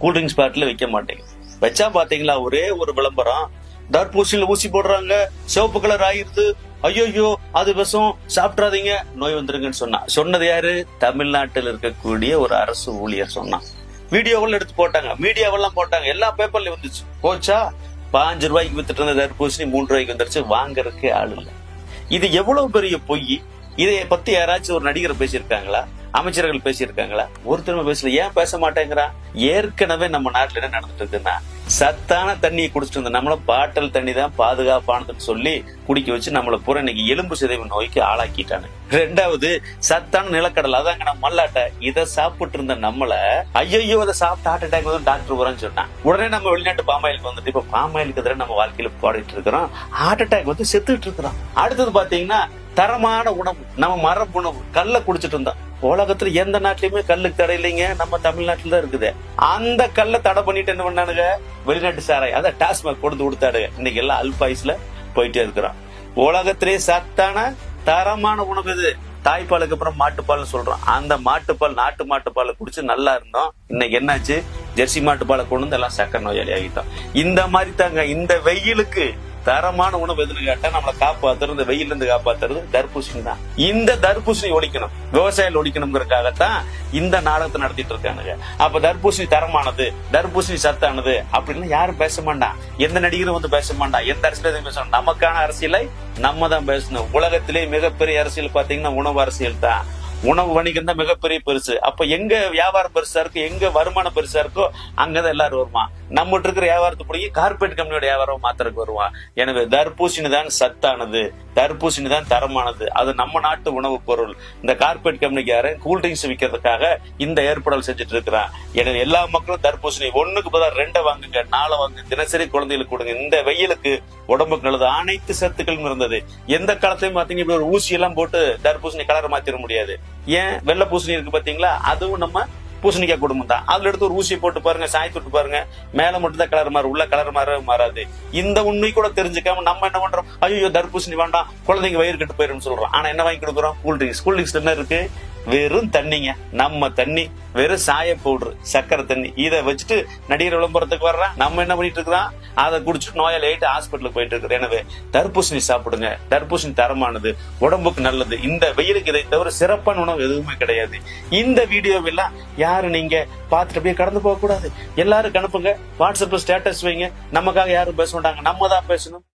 Cool drinks பாட்டில் வைக்க மாட்டேங்க வச்சா பாத்தீங்களா ஒரே ஒரு விளம்பரம். தர்பூசணியில ஊசி போடுறாங்க சிவப்பு கலர் ஆயிருது ஐயோயோ அது விஷம் சாப்பிட்றாதீங்க நோய் வந்துருங்கன்னு சொன்னா. சொன்னது யாரு? தமிழ்நாட்டில் இருக்கக்கூடிய ஒரு அரசு ஊழியர் சொன்னான். வீடியோவெல்லாம் எடுத்து போட்டாங்க. மீடியாவெல்லாம் போட்டாங்க. எல்லா பேப்பர்லயும் வந்துச்சு. போச்சா? பாஞ்சு ரூபாய்க்கு வித்துட்டு இருந்த தர்பூசணி மூன்று ரூபாய்க்கு வந்துருச்சு. வாங்கறதுக்கு ஆள் இல்லை. இது எவ்வளவு பெரிய பொய்? இதை பத்தி யாராச்சும் ஒரு நடிகர் பேசியிருக்காங்களா? அமைச்சர்கள் பேசியிருக்காங்களா? ஒருத்தருமே பேசல. ஏன் பேச மாட்டேங்கிறான்? ஏற்கனவே நம்ம நாட்டுல என்ன நடந்துட்டு இருக்குன்னா சத்தான தண்ணியை குடிச்சிட்டு இருந்த நம்மள பாட்டல் தண்ணி தான் பாதுகாப்பானதுன்னு சொல்லி குடிக்க வச்சு நம்மள பூரா இன்னைக்கு எலும்பு சிதைவு நோய்க்கு ஆளாக்கிட்டானு ரெண்டாவது சத்தான நிலக்கடலை அதாங்க நம்ம மல்லாட்டை இதை சாப்பிட்டு இருந்த நம்மள ஐயோ அதை சாப்பிட்டு ஹார்ட் அட்டாக் வந்து டாக்டர் வரேன்னு சொன்னான் உடனே நம்ம வெளிநாட்டு பாமாயிலுக்கு வந்துட்டு இப்ப பாமாயிலுக்கு எதிராக நம்ம வாழ்க்கையில போடிட்டு இருக்கிறோம். ஹார்ட் அட்டாக் வந்து செத்துட்டு இருக்கிறோம். அடுத்தது பாத்தீங்கன்னா தரமான உணவு நம்ம மரபு உணவு கல்ல குடிச்சிட்டு இருந்தோம். உலகத்துல எந்த நாட்டிலயுமே கல்லுக்கு தடை இல்லைங்க. நம்ம தமிழ்நாட்டில் தான் இருக்குது. அந்த கல்லை தடை பண்ணிட்டு என்ன பண்ணானுங்க? வெளிநாட்டு சாராய் அதான் டாஸ்மாக் கொடுத்து கொடுத்தாடுங்க இன்னைக்கு எல்லாம் அல்பாயுஸ்ல போயிட்டே இருக்கிறோம். உலகத்திலே சத்தான தரமான உணவு இது தாய்ப்பாலுக்கு அப்புறம் மாட்டுப்பால்னு சொல்றோம். அந்த மாட்டுப்பால் நாட்டு மாட்டுப்பாலை குடிச்சு நல்லா இருந்தோம். இன்னைக்கு என்னாச்சு? ஜெர்சி மாட்டுப்பாலை கொண்டு வந்து எல்லாம் சக்கர நோயாளி ஆகிட்டோம். இந்த மாதிரி தாங்க இந்த வெயிலுக்கு தரமான உணவு எதுன்னு கேட்டா நம்மளை காப்பாத்துறது இந்த வெயில இருந்து காப்பாத்துறது தர்பூசணி தான். இந்த தர்பூசணி ஒழிக்கணும். விவசாயிகள் ஒழிக்கணுங்கிறதுக்காகத்தான் இந்த நாடகத்தை நடத்திட்டு இருக்கானுங்க. அப்ப தர்பூசணி தரமானது தர்பூசணி சத்தானது அப்படின்னு யாரும் பேச மாட்டான். எந்த நடிகரும் வந்து பேச மாட்டான். எந்த அரசியலும் பேச நமக்கான அரசியலை நம்ம தான் பேசணும். உலகத்திலே மிகப்பெரிய அரசியல் பாத்தீங்கன்னா உணவு அரசியல் தான். உணவு வணிகம் தான் மிகப்பெரிய பெருசு. அப்ப எங்க வியாபாரம் பெருசா இருக்கு எங்க வருமானம் பெருசா இருக்கோ அங்கதான் எல்லாரும் வருவான் நம்மகிட்ட இருக்கிற வியாபாரத்தை பிடிக்கி கார்பரேட் கம்பெனியோட வியாபாரம் மாத்திரக்கு வருவான் எனவே தர்பூசணி தான் சத்தானது. தர்பூசணி தான் தரமானது. அது நம்ம நாட்டு உணவு பொருள். இந்த கார்பரேட் கம்பெனிக்கு கூல்ட்ரிங்க்ஸ் விற்கிறதுக்காக இந்த ஏற்பாடுகள் செஞ்சுட்டு இருக்கிறான். எனவே எல்லா மக்களும் தர்பூசணி ஒண்ணுக்கு பதிலாக ரெண்டை வாங்குங்க நாளை வாங்க தினசரி குழந்தைகளுக்கு கொடுங்க. இந்த வெயிலுக்கு உடம்புக்கு நல்லது. அனைத்து சத்துக்களும் இருந்தது. எந்த காலத்தையும் பாத்தீங்கன்னா இப்படி ஒரு ஊசி எல்லாம் போட்டு தர்பூசணி கலர் மாத்திர முடியாது. ஏன் வெள்ளை பூசணி இருக்கு பாத்தீங்களா? அதுவும் நம்ம பூசணிக்காய் குடும்பம் தான். அதுல எடுத்து ஒரு ஊசியை போட்டு பாருங்க சாய் தொட்டு பாருங்க. மேல மட்டும் தான் கலர் மாறும் உள்ள கலர் மாற மாறாது. இந்த உண்மை கூட தெரிஞ்சுக்காம நம்ம என்ன பண்றோம்? ஐயோ தர்பூசணி வேண்டாம் குழந்தைங்க வயிறு கட்டு போயிருன்னு சொல்றோம். ஆனா என்ன வாங்கி கொடுக்குறோம்? Cool drinks. கூல் ட்ரிங்க்ஸ் என்ன இருக்கு? வெறும் தண்ணிங்க. நம்ம தண்ணி வெறும் சாய பவுடர் சக்கரை தண்ணி. இதை வச்சுட்டு நடிகர் விளம்பரத்துக்கு வர்றான் நம்ம என்ன பண்ணிட்டு இருக்கிறோம்? அதை குடிச்சிட்டு நோயாளி ஆயிட்டு ஹாஸ்பிட்டலுக்கு போயிட்டு இருக்கிறோம் எனவே தர்பூசணி சாப்பிடுங்க. தர்பூசணி தரமானது உடம்புக்கு நல்லது. இந்த வெயிலுக்கு இதை தவிர சிறப்பான உணவு எதுவுமே கிடையாது. இந்த வீடியோவெல்லாம் யாரு நீங்க பார்த்துட்டு அப்படியே கடந்து போக கூடாது எல்லாரும் அனுப்புங்க. வாட்ஸ்அப்ல ஸ்டேட்டஸ் வைங்க. நமக்காக யாரும் பேச மாட்டாங்க. நம்ம தான் பேசணும்.